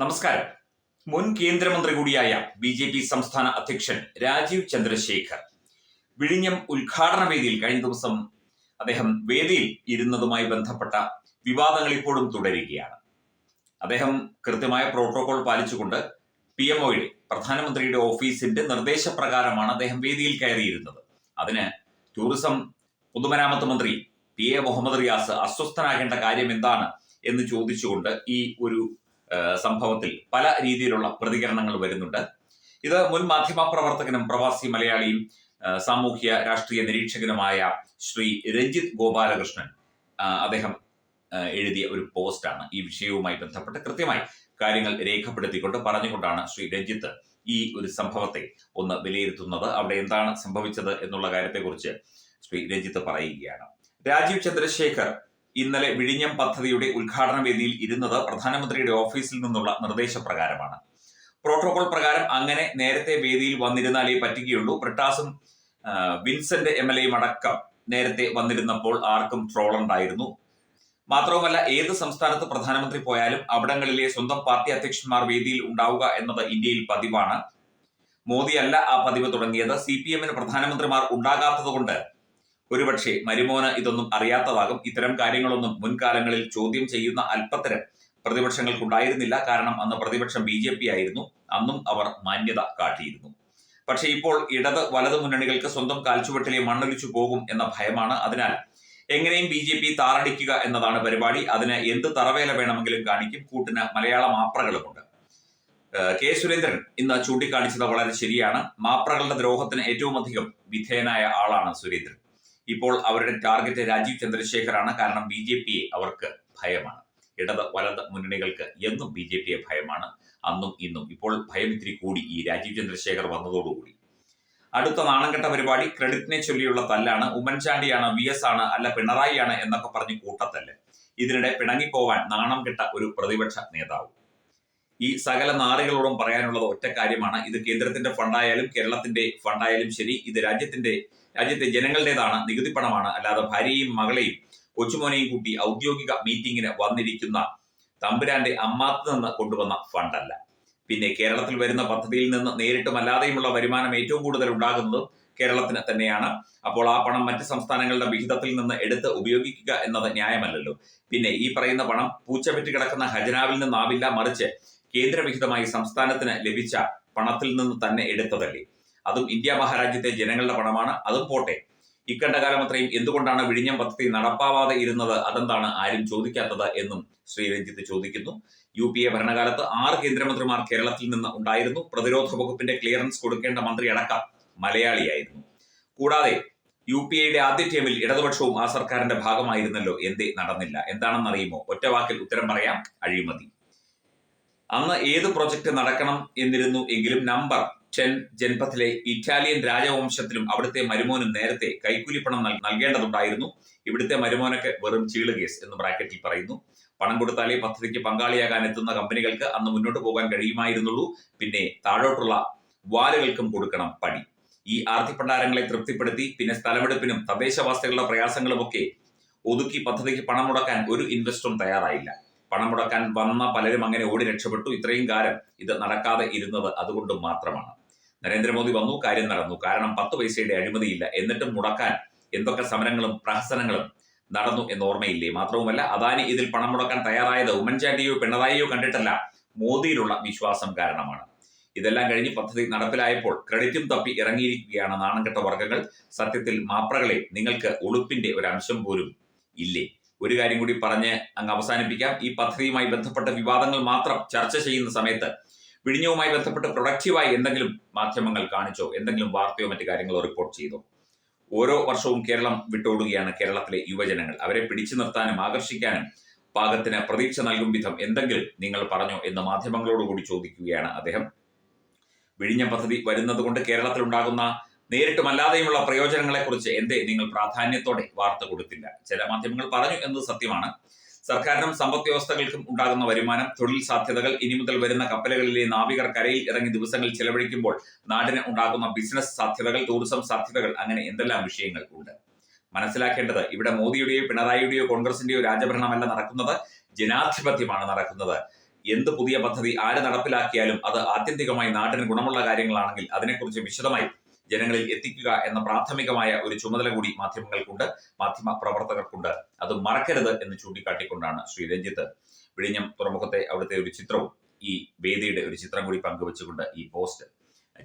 നമസ്കാരം. മുൻ കേന്ദ്രമന്ത്രി കൂടിയായ ബി ജെ പി സംസ്ഥാന അധ്യക്ഷൻ രാജീവ് ചന്ദ്രശേഖർ. വിഴിഞ്ഞം ഉദ്ഘാടന വേദിയിൽ കഴിഞ്ഞ ദിവസം അദ്ദേഹം വേദിയിൽ ഇരുന്നതുമായി ബന്ധപ്പെട്ട വിവാദങ്ങൾ ഇപ്പോഴും തുടരുകയാണ്. അദ്ദേഹം കൃത്യമായ പ്രോട്ടോകോൾ പാലിച്ചുകൊണ്ട് പി എം ഒയുടെ പ്രധാനമന്ത്രിയുടെ ഓഫീസിന്റെ നിർദ്ദേശപ്രകാരമാണ് അദ്ദേഹം വേദിയിൽ കയറിയിരുന്നത്. അതിന് ടൂറിസം പൊതുമരാമത്ത് മന്ത്രി പി എ മുഹമ്മദ് റിയാസ് അസ്വസ്ഥനാകേണ്ട കാര്യം എന്താണ് എന്ന് ചോദിച്ചുകൊണ്ട് ഈ ഒരു സംഭവത്തിൽ പല രീതിയിലുള്ള പ്രതികരണങ്ങൾ വരുന്നുണ്ട്. ഇത് മുൻ മാധ്യമ പ്രവർത്തകനും പ്രവാസി മലയാളിയും സാമൂഹ്യ രാഷ്ട്രീയ നിരീക്ഷകനുമായ ശ്രീ രഞ്ജിത്ത് ഗോപാലകൃഷ്ണൻ അദ്ദേഹം എഴുതിയ ഒരു പോസ്റ്റാണ് ഈ വിഷയവുമായി ബന്ധപ്പെട്ട് കൃത്യമായി കാര്യങ്ങൾ രേഖപ്പെടുത്തിക്കൊണ്ട് പറഞ്ഞുകൊണ്ടാണ് ശ്രീ രഞ്ജിത്ത് ഈ ഒരു സംഭവത്തെ ഒന്ന് വിലയിരുത്തുന്നത്. അവിടെ എന്താണ് സംഭവിച്ചത് എന്നുള്ള കാര്യത്തെക്കുറിച്ച് ശ്രീ രഞ്ജിത്ത് പറയുകയാണ്. രാജീവ് ചന്ദ്രശേഖർ ഇന്നലെ വിഴിഞ്ഞം പദ്ധതിയുടെ ഉദ്ഘാടന വേദിയിൽ ഇരുന്നത് പ്രധാനമന്ത്രിയുടെ ഓഫീസിൽ നിന്നുള്ള നിർദ്ദേശപ്രകാരമാണ്. പ്രോട്ടോകോൾ പ്രകാരം അങ്ങനെ നേരത്തെ വേദിയിൽ വന്നിരുന്നാലേ പറ്റുകയുള്ളൂ. ബ്രിട്ടാസും വിൻസെന്റ് എം എൽ എയും അടക്കം നേരത്തെ വന്നിരുന്നപ്പോൾ ആർക്കും ട്രോളുണ്ടായിരുന്നു മാത്രവുമല്ല ഏത് സംസ്ഥാനത്ത് പ്രധാനമന്ത്രി പോയാലും അവിടങ്ങളിലെ സ്വന്തം പാർട്ടി അധ്യക്ഷന്മാർ വേദിയിൽ ഉണ്ടാവുക എന്നത് ഇന്ത്യയിൽ പതിവാണ്. മോദിയല്ല ആ പതിവ് തുടങ്ങിയത്. സി പി എമ്മിന് പ്രധാനമന്ത്രിമാർ ഉണ്ടാകാത്തതുകൊണ്ട് ഒരുപക്ഷെ മരുമോന് ഇതൊന്നും അറിയാത്തതാകും. ഇത്തരം കാര്യങ്ങളൊന്നും മുൻകാലങ്ങളിൽ ചോദ്യം ചെയ്യുന്ന അല്പത്തരം പ്രതിപക്ഷങ്ങൾക്കുണ്ടായിരുന്നില്ല. കാരണം അന്ന് പ്രതിപക്ഷം ബി ജെ പി ആയിരുന്നു. അന്നും അവർ മാന്യത കാട്ടിയിരുന്നു. പക്ഷേ ഇപ്പോൾ ഇടത് വലത് മുന്നണികൾക്ക് സ്വന്തം കാൽച്ചുവട്ടിലെ മണ്ണൊലിച്ചു പോകും എന്ന ഭയമാണ്. അതിനാൽ എങ്ങനെയും ബി ജെ പി താറടിക്കുക എന്നതാണ് പരിപാടി. അതിന് എന്ത് തറവേല വേണമെങ്കിലും കാണിക്കും. കൂട്ടിന് മലയാള മാപ്രകളുമുണ്ട്. കെ സുരേന്ദ്രൻ ഇന്ന് ചൂണ്ടിക്കാണിച്ചത് വളരെ ശരിയാണ്. മാപ്രകളുടെ ദ്രോഹത്തിന് ഏറ്റവും അധികം വിധേയനായ ആളാണ് സുരേന്ദ്രൻ. ഇപ്പോൾ അവരുടെ ടാർഗറ്റ് രാജീവ് ചന്ദ്രശേഖറാണ് കാരണം ബി ജെ പിയെ അവർക്ക് ഭയമാണ്. ഇടത് വലത് മുന്നണികൾക്ക് എന്നും ബി ജെ പിയെ ഭയമാണ്. അന്നും ഇന്നും ഇപ്പോൾ ഭയം ഇത്തിരി കൂടി ഈ രാജീവ് ചന്ദ്രശേഖർ വന്നതോടുകൂടി. അടുത്ത നാണംകെട്ട പരിപാടി ക്രെഡിറ്റിനെ ചൊല്ലിയുള്ള തല്ലാണ്. ഉമ്മൻചാണ്ടിയാണ് വി എസ് ആണ് അല്ല പിണറായിയാണ് എന്നൊക്കെ പറഞ്ഞ് കൂട്ടത്തല്ല്. ഇതിനിടെ പിണങ്ങിപ്പോവാൻ നാണം കെട്ട ഒരു പ്രതിപക്ഷ നേതാവ്. ഈ സകല നാറികളോടും പറയാനുള്ളത് ഒറ്റ കാര്യമാണ്. ഇത് കേന്ദ്രത്തിന്റെ ഫണ്ടായാലും കേരളത്തിന്റെ ഫണ്ടായാലും ശരി ഇത് രാജ്യത്തിന്റെ രാജ്യത്തെ ജനങ്ങളുടേതാണ് നികുതി പണമാണ്. അല്ലാതെ ഭാര്യയും മകളെയും കൊച്ചുമോനെയും കൂട്ടി ഔദ്യോഗിക മീറ്റിംഗിന് വന്നിരിക്കുന്ന തമ്പുരാന്റെ അമ്മാത്ത് നിന്ന് കൊണ്ടുവന്ന ഫണ്ടല്ല പിന്നെ കേരളത്തിൽ വരുന്ന പദ്ധതിയിൽ നിന്ന് നേരിട്ടും അല്ലാതെയുമുള്ള വരുമാനം ഏറ്റവും കൂടുതൽ ഉണ്ടാകുന്നത് കേരളത്തിന് തന്നെയാണ്. അപ്പോൾ ആ പണം മറ്റ് സംസ്ഥാനങ്ങളുടെ വിഹിതത്തിൽ നിന്ന് എടുത്ത് ഉപയോഗിക്കുക എന്നത് ന്യായമല്ലല്ലോ. പിന്നെ ഈ പറയുന്ന പണം പൂച്ചപെറ്റി കിടക്കുന്ന ഖജനാവിൽ നിന്നാവില്ല മറിച്ച് കേന്ദ്രവിഹിതമായി സംസ്ഥാനത്തിന് ലഭിച്ച പണത്തിൽ നിന്ന് തന്നെ എടുത്തതല്ലേ? അതും ഇന്ത്യ മഹാരാജ്യത്തെ ജനങ്ങളുടെ പണമാണ് അതും പോട്ടെ. ഇക്കണ്ട കാലം അത്രയും എന്തുകൊണ്ടാണ് വിഴിഞ്ഞം പദ്ധതി നടപ്പാവാതെ ഇരുന്നത്? അതെന്താണ് ആരും ചോദിക്കാത്തത് എന്നും ശ്രീ രഞ്ജിത്ത് ചോദിക്കുന്നു. യു പി എ ഭരണകാലത്ത് ആറ് കേന്ദ്രമന്ത്രിമാർ കേരളത്തിൽ നിന്ന് ഉണ്ടായിരുന്നു. പ്രതിരോധ വകുപ്പിന്റെ ക്ലിയറൻസ് കൊടുക്കേണ്ട മന്ത്രി അടക്കം മലയാളിയായിരുന്നു. കൂടാതെ യു പി എയുടെ ആദ്യ ടീമിൽ ഇടതുപക്ഷവും ആ സർക്കാരിന്റെ ഭാഗമായിരുന്നല്ലോ. എന്തേ നടന്നില്ല. എന്താണെന്നറിയുമോ? ഒറ്റവാക്കിൽ ഒറ്റ ഉത്തരം പറയാം. അഴിമതി. അന്ന് ഏത് പ്രൊജക്ട് നടക്കണം എന്നിരുന്നു എങ്കിലും നമ്പർ ടെൻ ജൻപത്തിലെ ഇറ്റാലിയൻ രാജവംശത്തിലും അവിടുത്തെ മരുമോനും നേരത്തെ കൈക്കൂലിപ്പണം നൽകേണ്ടതുണ്ടായിരുന്നു. ഇവിടുത്തെ മരുമോനൊക്കെ വെറും ചീൾ കേസ് എന്ന് ബ്രാക്കറ്റിൽ പറയുന്നു. പണം കൊടുത്താലേ പദ്ധതിക്ക് പങ്കാളിയാകാൻ എത്തുന്ന കമ്പനികൾക്ക് അന്ന് മുന്നോട്ട് പോകാൻ കഴിയുമായിരുന്നുള്ളൂ. പിന്നെ താഴോട്ടുള്ള വാലുകൾക്കും കൊടുക്കണം പണി ഈ ആർത്തിപ്പണ്ടാരങ്ങളെ തൃപ്തിപ്പെടുത്തി പിന്നെ സ്ഥലമെടുപ്പിനും തദ്ദേശവാസികളുടെ പ്രയാസങ്ങളുമൊക്കെ ഒതുക്കി പദ്ധതിക്ക് പണം മുടക്കാൻ ഒരു ഇൻവെസ്റ്ററും തയ്യാറായില്ല. പണം മുടക്കാൻ വന്ന പലരും അങ്ങനെ ഓടി രക്ഷപ്പെട്ടു. ഇത്രയും കാലം ഇത് നടക്കാതെ ഇരുന്നത് അതുകൊണ്ട് മാത്രമാണ്. നരേന്ദ്രമോദി വന്നു കാര്യം നടന്നു. കാരണം പത്ത് പൈസയുടെ അഴിമതിയില്ല. എന്നിട്ടും മുടക്കാൻ എന്തൊക്കെ സമരങ്ങളും പ്രഹസനങ്ങളും നടന്നു എന്ന് ഓർമ്മയില്ലേ? മാത്രവുമല്ല അദാനി ഇതിൽ പണം മുടക്കാൻ തയ്യാറായത് ഉമ്മൻചാണ്ടിയോ പിണറായിയോ കണ്ടിട്ടല്ല. മോദിയിലുള്ള വിശ്വാസം കാരണമാണ്. ഇതെല്ലാം കഴിഞ്ഞ് പദ്ധതി നടപ്പിലായപ്പോൾ ക്രെഡിറ്റും തപ്പി ഇറങ്ങിയിരിക്കുകയാണ് നാണംകെട്ട വർഗങ്ങൾ. സത്യത്തിൽ മാപ്രകളെ നിങ്ങൾക്ക് ഉളുപ്പിന്റെ ഒരു അംശം പോലും ഇല്ലേ? ഒരു കാര്യം കൂടി പറഞ്ഞ് അങ്ങ് അവസാനിപ്പിക്കാം. ഈ പദ്ധതിയുമായി ബന്ധപ്പെട്ട വിവാദങ്ങൾ മാത്രം ചർച്ച ചെയ്യുന്ന സമയത്ത് വിഴിഞ്ഞവുമായി ബന്ധപ്പെട്ട് പ്രൊഡക്റ്റീവായി എന്തെങ്കിലും മാധ്യമങ്ങൾ കാണിച്ചോ എന്തെങ്കിലും വാർത്തയോ മറ്റു കാര്യങ്ങളോ റിപ്പോർട്ട് ചെയ്തോ? ഓരോ വർഷവും കേരളം വിട്ടോടുകയാണ് കേരളത്തിലെ യുവജനങ്ങൾ. അവരെ പിടിച്ചു നിർത്താനും ആകർഷിക്കാനും പാകത്തിന് പ്രതീക്ഷ നൽകും വിധം എന്തെങ്കിലും നിങ്ങൾ പറഞ്ഞോ എന്ന് മാധ്യമങ്ങളോട് കൂടി ചോദിക്കുകയാണ് അദ്ദേഹം. വിഴിഞ്ഞ പദ്ധതി വരുന്നത് കേരളത്തിൽ ഉണ്ടാകുന്ന നേരിട്ടും അല്ലാതെയുമുള്ള പ്രയോജനങ്ങളെക്കുറിച്ച് എന്തേ നിങ്ങൾ പ്രാധാന്യത്തോടെ വാർത്ത കൊടുത്തില്ല? ചില മാധ്യമങ്ങൾ പറഞ്ഞു എന്നത് സത്യമാണ്. സർക്കാരിനും സമ്പദ് വ്യവസ്ഥകൾക്കും ഉണ്ടാകുന്ന വരുമാനം തൊഴിൽ സാധ്യതകൾ ഇനി മുതൽ വരുന്ന കപ്പലുകളിലെ നാവികർ കരയിൽ ഇറങ്ങി ദിവസങ്ങൾ ചെലവഴിക്കുമ്പോൾ നാടിന് ഉണ്ടാകുന്ന ബിസിനസ് സാധ്യതകൾ ടൂറിസം സാധ്യതകൾ അങ്ങനെ എന്തെല്ലാം വിഷയങ്ങൾ ഉണ്ട്? മനസ്സിലാക്കേണ്ടത് ഇവിടെ മോദിയുടെയോ പിണറായിയുടെയോ കോൺഗ്രസിന്റെയോ രാജഭരണമല്ല നടക്കുന്നത് ജനാധിപത്യമാണ് നടക്കുന്നത്. എന്ത് പുതിയ പദ്ധതി ആര് നടപ്പിലാക്കിയാലും അത് ആത്യന്തികമായി നാടിന് ഗുണമുള്ള കാര്യങ്ങളാണെങ്കിൽ അതിനെക്കുറിച്ച് വിശദമായി ജനങ്ങളിൽ എത്തിക്കുക എന്ന പ്രാഥമികമായ ഒരു ചുമതല കൂടി മാധ്യമങ്ങൾക്കുണ്ട് മാധ്യമ പ്രവർത്തകർക്കുണ്ട്. അത് മറക്കരുത് എന്ന് ചൂണ്ടിക്കാട്ടിക്കൊണ്ടാണ് ശ്രീ രഞ്ജിത്ത് വിഴിഞ്ഞം തുറമുഖത്തെ അവിടുത്തെ ഒരു ചിത്രവും ഈ വേദിയുടെ ഒരു ചിത്രം കൂടി പങ്കുവെച്ചുകൊണ്ട് ഈ പോസ്റ്റ്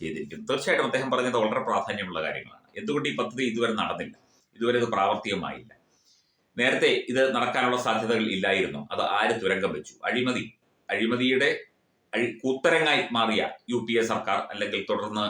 ചെയ്തിരിക്കുന്നു. തീർച്ചയായിട്ടും അദ്ദേഹം പറഞ്ഞത് വളരെ പ്രാധാന്യമുള്ള കാര്യങ്ങളാണ്. എന്തുകൊണ്ട് ഈ പദ്ധതി ഇതുവരെ നടന്നില്ല? ഇതുവരെ ഇത് പ്രാവർത്തികമായില്ല. നേരത്തെ ഇത് നടക്കാനുള്ള സാധ്യതകൾ ഇല്ലായിരുന്നു. അത് ആര് തുരങ്കം വെച്ചു? അഴിമതി. അഴിമതിയുടെ അഴി കൂത്തരങ്ങായി മാറിയ യു പി എ സർക്കാർ അല്ലെങ്കിൽ തുടർന്ന്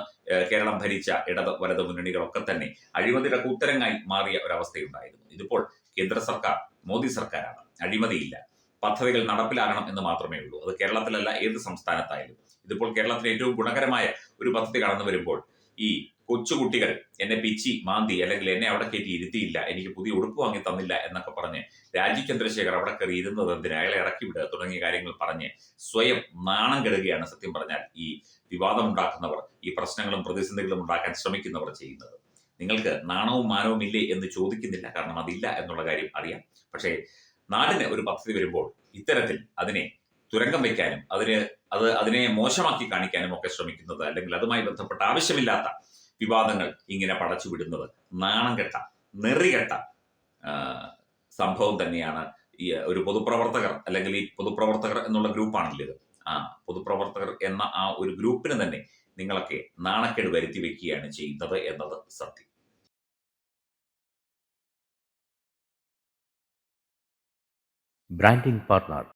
കേരളം ഭരിച്ച ഇടത് വലത് മുന്നണികളൊക്കെ തന്നെ അഴിമതിയുടെ കൂത്തരങ്ങായി മാറിയ ഒരവസ്ഥയുണ്ടായിരുന്നു. ഇതിപ്പോൾ കേന്ദ്ര സർക്കാർ മോദി സർക്കാരാണ്. അഴിമതിയില്ല. പദ്ധതികൾ നടപ്പിലാകണം എന്ന് മാത്രമേ ഉള്ളൂ. അത് കേരളത്തിലല്ല ഏത് സംസ്ഥാനത്തായാലും. ഇതിപ്പോൾ കേരളത്തിന് ഏറ്റവും ഗുണകരമായ ഒരു പദ്ധതി കടന്നു വരുമ്പോൾ ഈ കൊച്ചുകുട്ടികൾ എന്നെ പിച്ചി മാന്തി അല്ലെങ്കിൽ എന്നെ അവിടെ കയറ്റി ഇരുത്തിയില്ല എനിക്ക് പുതിയ ഉടുപ്പ് വാങ്ങി തന്നില്ല എന്നൊക്കെ പറഞ്ഞ് രാജീവ് ചന്ദ്രശേഖർ അവിടെ കയറി ഇരുന്നത് എന്തിന്? അയാളെ ഇറക്കി വിടുക തുടങ്ങിയ കാര്യങ്ങൾ പറഞ്ഞ് സ്വയം നാണം കെടുകയാണ് സത്യം പറഞ്ഞാൽ ഈ വിവാദമുണ്ടാക്കുന്നവർ ഈ പ്രശ്നങ്ങളും പ്രതിസന്ധികളും ഉണ്ടാക്കാൻ ശ്രമിക്കുന്നവർ ചെയ്യുന്നത്. നിങ്ങൾക്ക് നാണവും മാനവും ഇല്ലേ എന്ന് ചോദിക്കുന്നില്ല കാരണം അതില്ല എന്നുള്ള കാര്യം അറിയാം. പക്ഷേ നാടിന് ഒരു പദ്ധതി വരുമ്പോൾ ഇത്തരത്തിൽ അതിനെ തുരങ്കം വയ്ക്കാനും അതിന് അത് അതിനെ മോശമാക്കി കാണിക്കാനും ഒക്കെ ശ്രമിക്കുന്നത് അല്ലെങ്കിൽ അതുമായി ബന്ധപ്പെട്ട ആവശ്യമില്ലാത്ത വിവാദങ്ങൾ ഇങ്ങനെ പടച്ചു വിടുന്നത് നാണം കെട്ട നെറികെട്ട സംഭവം തന്നെയാണ് ഈ ഒരു പൊതുപ്രവർത്തകർ അല്ലെങ്കിൽ ഈ പൊതുപ്രവർത്തകർ എന്നുള്ള ഗ്രൂപ്പാണല്ലോ ഇത്. ആ പൊതുപ്രവർത്തകർ എന്ന ആ ഒരു ഗ്രൂപ്പിന് തന്നെ നിങ്ങളൊക്കെ നാണക്കേട് വരുത്തി വെക്കുകയാണ് ചെയ്യുന്നത് എന്നത് സത്യം. Branding partner.